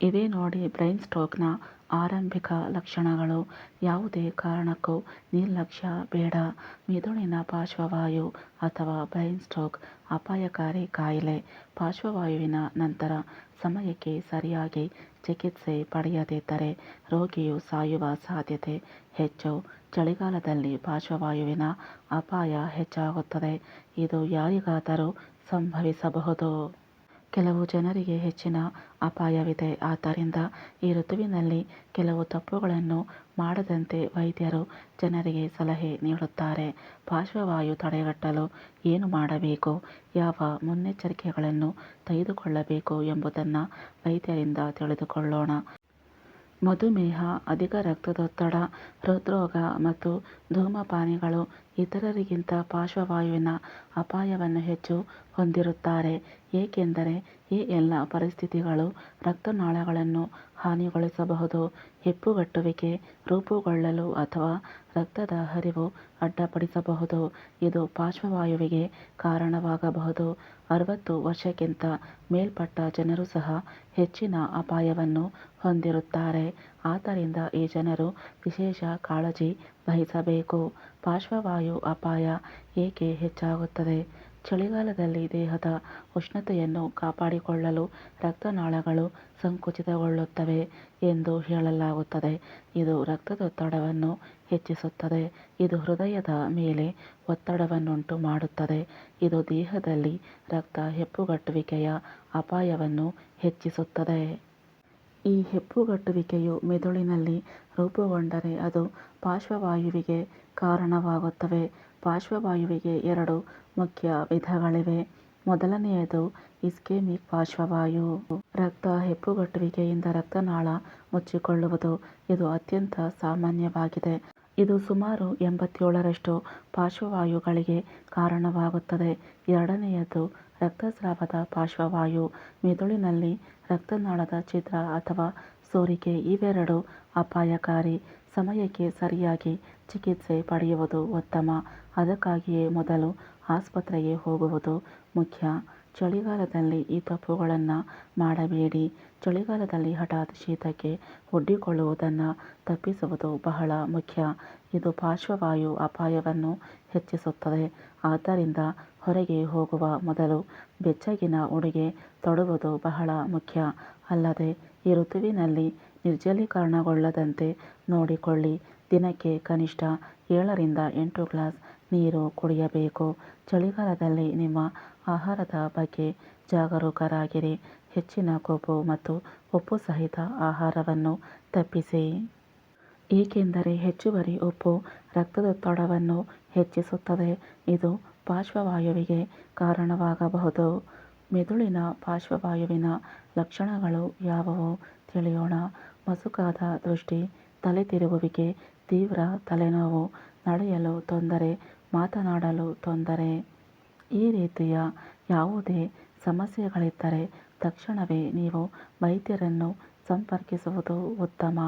ಇವೇ ನೋಡಿ ಬ್ರೈನ್ ಸ್ಟ್ರೋಕ್ನ ಆರಂಭಿಕ ಲಕ್ಷಣಗಳು. ಯಾವುದೇ ಕಾರಣಕ್ಕೂ ನಿರ್ಲಕ್ಷ್ಯ ಬೇಡ. ಮಿದುಳಿನ ಪಾರ್ಶ್ವವಾಯು ಅಥವಾ ಬ್ರೈನ್ ಸ್ಟ್ರೋಕ್ ಅಪಾಯಕಾರಿ ಕಾಯಿಲೆ. ಪಾರ್ಶ್ವವಾಯುವಿನ ನಂತರ ಸಮಯಕ್ಕೆ ಸರಿಯಾಗಿ ಚಿಕಿತ್ಸೆ ಪಡೆಯದಿದ್ದರೆ ರೋಗಿಯು ಸಾಯುವ ಸಾಧ್ಯತೆ ಹೆಚ್ಚು. ಚಳಿಗಾಲದಲ್ಲಿ ಪಾರ್ಶ್ವವಾಯುವಿನ ಅಪಾಯ ಹೆಚ್ಚಾಗುತ್ತದೆ. ಇದು ಯಾರಿಗಾದರೂ ಸಂಭವಿಸಬಹುದು. ಕೆಲವು ಜನರಿಗೆ ಹೆಚ್ಚಿನ ಅಪಾಯವಿದೆ. ಆದ್ದರಿಂದ ಈ ಋತುವಿನಲ್ಲಿ ಕೆಲವು ತಪ್ಪುಗಳನ್ನು ಮಾಡದಂತೆ ವೈದ್ಯರು ಜನರಿಗೆ ಸಲಹೆ ನೀಡುತ್ತಾರೆ. ಪಾರ್ಶ್ವವಾಯು ತಡೆಗಟ್ಟಲು ಏನು ಮಾಡಬೇಕು? ಯಾವ ಮುನ್ನೆಚ್ಚರಿಕೆಗಳನ್ನು ತೆಗೆದುಕೊಳ್ಳಬೇಕು ಎಂಬುದನ್ನು ವೈದ್ಯರಿಂದ ತಿಳಿದುಕೊಳ್ಳೋಣ. ಮಧುಮೇಹ, ಅಧಿಕ ರಕ್ತದೊತ್ತಡ, ಹೃದ್ರೋಗ ಮತ್ತು ಧೂಮಪಾನಿಗಳು ಇತರರಿಗಿಂತ ಪಾರ್ಶ್ವವಾಯುವಿನ ಅಪಾಯವನ್ನು ಹೆಚ್ಚು ಹೊಂದಿರುತ್ತಾರೆ. ಏಕೆಂದರೆ ಈ ಎಲ್ಲ ಪರಿಸ್ಥಿತಿಗಳು ರಕ್ತನಾಳಗಳನ್ನು ಹಾನಿಗೊಳಿಸಬಹುದು. ಹೆಪ್ಪುಗಟ್ಟುವಿಕೆ ರೂಪುಗೊಳ್ಳಲು ಅಥವಾ ರಕ್ತದ ಹರಿವು ಅಡ್ಡಿಪಡಿಸಬಹುದು. ಇದು ಪಾರ್ಶ್ವವಾಯುವಿಗೆ ಕಾರಣವಾಗಬಹುದು. ಅರವತ್ತು ವರ್ಷಕ್ಕಿಂತ ಮೇಲ್ಪಟ್ಟ ಜನರು ಸಹ ಹೆಚ್ಚಿನ ಅಪಾಯವನ್ನು ಹೊಂದಿರುತ್ತಾರೆ. ಆದ್ದರಿಂದ ಈ ಜನರು ವಿಶೇಷ ಕಾಳಜಿ ವಹಿಸಬೇಕು. ಪಾರ್ಶ್ವವಾಯು ಅಪಾಯ ಏಕೆ ಹೆಚ್ಚಾಗುತ್ತದೆ? ಚಳಿಗಾಲದಲ್ಲಿ ದೇಹದ ಉಷ್ಣತೆಯನ್ನು ಕಾಪಾಡಿಕೊಳ್ಳಲು ರಕ್ತನಾಳಗಳು ಸಂಕುಚಿತಗೊಳ್ಳುತ್ತವೆ ಎಂದು ಹೇಳಲಾಗುತ್ತದೆ. ಇದು ರಕ್ತದೊತ್ತಡವನ್ನು ಹೆಚ್ಚಿಸುತ್ತದೆ. ಇದು ಹೃದಯದ ಮೇಲೆ ಒತ್ತಡವನ್ನುಂಟು ಮಾಡುತ್ತದೆ. ಇದು ದೇಹದಲ್ಲಿ ರಕ್ತ ಹೆಪ್ಪುಗಟ್ಟುವಿಕೆಯ ಅಪಾಯವನ್ನು ಹೆಚ್ಚಿಸುತ್ತದೆ. ಈ ಹೆಪ್ಪುಗಟ್ಟುವಿಕೆಯು ಮೆದುಳಿನಲ್ಲಿ ರೂಪುಗೊಂಡರೆ ಅದು ಪಾರ್ಶ್ವವಾಯುವಿಗೆ ಕಾರಣವಾಗುತ್ತವೆ. ಪಾರ್ಶ್ವವಾಯುವಿಗೆ ಎರಡು ಮುಖ್ಯ ವಿಧಗಳಿವೆ. ಮೊದಲನೆಯದು ಇಸ್ಕೆಮಿಕ್ ಪಾರ್ಶ್ವವಾಯು. ರಕ್ತ ಹೆಪ್ಪುಗಟ್ಟುವಿಕೆಯಿಂದ ರಕ್ತನಾಳ ಮುಚ್ಚಿಕೊಳ್ಳುವುದು. ಇದು ಅತ್ಯಂತ ಸಾಮಾನ್ಯವಾಗಿದೆ. ಇದು ಸುಮಾರು ಎಂಬತ್ತೇಳರಷ್ಟು ಪಾರ್ಶ್ವವಾಯುಗಳಿಗೆ ಕಾರಣವಾಗುತ್ತದೆ. ಎರಡನೆಯದು ರಕ್ತಸ್ರಾವದ ಪಾರ್ಶ್ವವಾಯು. ಮೆದುಳಿನಲ್ಲಿ ರಕ್ತನಾಳದ ಛಿದ್ರ ಅಥವಾ ಸೋರಿಕೆ ಇವೆರಡೂ ಅಪಾಯಕಾರಿ. ಸಮಯಕ್ಕೆ ಸರಿಯಾಗಿ ಚಿಕಿತ್ಸೆ ಪಡೆಯುವುದು ಉತ್ತಮ. ಅದಕ್ಕಾಗಿಯೇ ಮೊದಲು ಆಸ್ಪತ್ರೆಗೆ ಹೋಗುವುದು ಮುಖ್ಯ. ಚಳಿಗಾಲದಲ್ಲಿ ಈ ತಪ್ಪುಗಳನ್ನು ಮಾಡಬೇಡಿ. ಚಳಿಗಾಲದಲ್ಲಿ ಹಠಾತ್ ಶೀತಕ್ಕೆ ಒಡ್ಡಿಕೊಳ್ಳುವುದನ್ನು ತಪ್ಪಿಸುವುದು ಬಹಳ ಮುಖ್ಯ. ಇದು ಪಾರ್ಶ್ವವಾಯು ಅಪಾಯವನ್ನು ಹೆಚ್ಚಿಸುತ್ತದೆ. ಆದ್ದರಿಂದ ಹೊರಗೆ ಹೋಗುವ ಮೊದಲು ಬೆಚ್ಚಗಿನ ಉಡುಗೆ ತೊಡುವುದು ಬಹಳ ಮುಖ್ಯ. ಅಲ್ಲದೆ ಈ ಋತುವಿನಲ್ಲಿ ನಿರ್ಜಲೀಕರಣಗೊಳ್ಳದಂತೆ ನೋಡಿಕೊಳ್ಳಿ. ದಿನಕ್ಕೆ ಕನಿಷ್ಠ ಏಳರಿಂದ ಎಂಟು ಗ್ಲಾಸ್ ನೀರು ಕುಡಿಯಬೇಕು. ಚಳಿಗಾಲದಲ್ಲಿ ನಿಮ್ಮ ಆಹಾರದ ಬಗ್ಗೆ ಜಾಗರೂಕರಾಗಿರಿ. ಹೆಚ್ಚಿನ ಕೊಬ್ಬು ಮತ್ತು ಉಪ್ಪು ಸಹಿತ ಆಹಾರವನ್ನು ತಪ್ಪಿಸಿ. ಏಕೆಂದರೆ ಹೆಚ್ಚುವರಿ ಉಪ್ಪು ರಕ್ತದೊತ್ತಡವನ್ನು ಹೆಚ್ಚಿಸುತ್ತದೆ. ಇದು ಪಾರ್ಶ್ವವಾಯುವಿಗೆ ಕಾರಣವಾಗಬಹುದು. ಮೆದುಳಿನ ಪಾರ್ಶ್ವವಾಯುವಿನ ಲಕ್ಷಣಗಳು ಯಾವುವು ತಿಳಿಯೋಣ. ಮಸುಕಾದ ದೃಷ್ಟಿ ತಲೆ ತಿರುಗುವಿಕೆ ತೀವ್ರ ತಲೆನೋವು, ನಡೆಯಲು ತೊಂದರೆ ಮಾತನಾಡಲು ತೊಂದರೆ. ಈ ರೀತಿಯ ಯಾವುದೇ ಸಮಸ್ಯೆಗಳಿದ್ದರೆ ತಕ್ಷಣವೇ ನೀವು ವೈದ್ಯರನ್ನು ಸಂಪರ್ಕಿಸುವುದು ಉತ್ತಮ.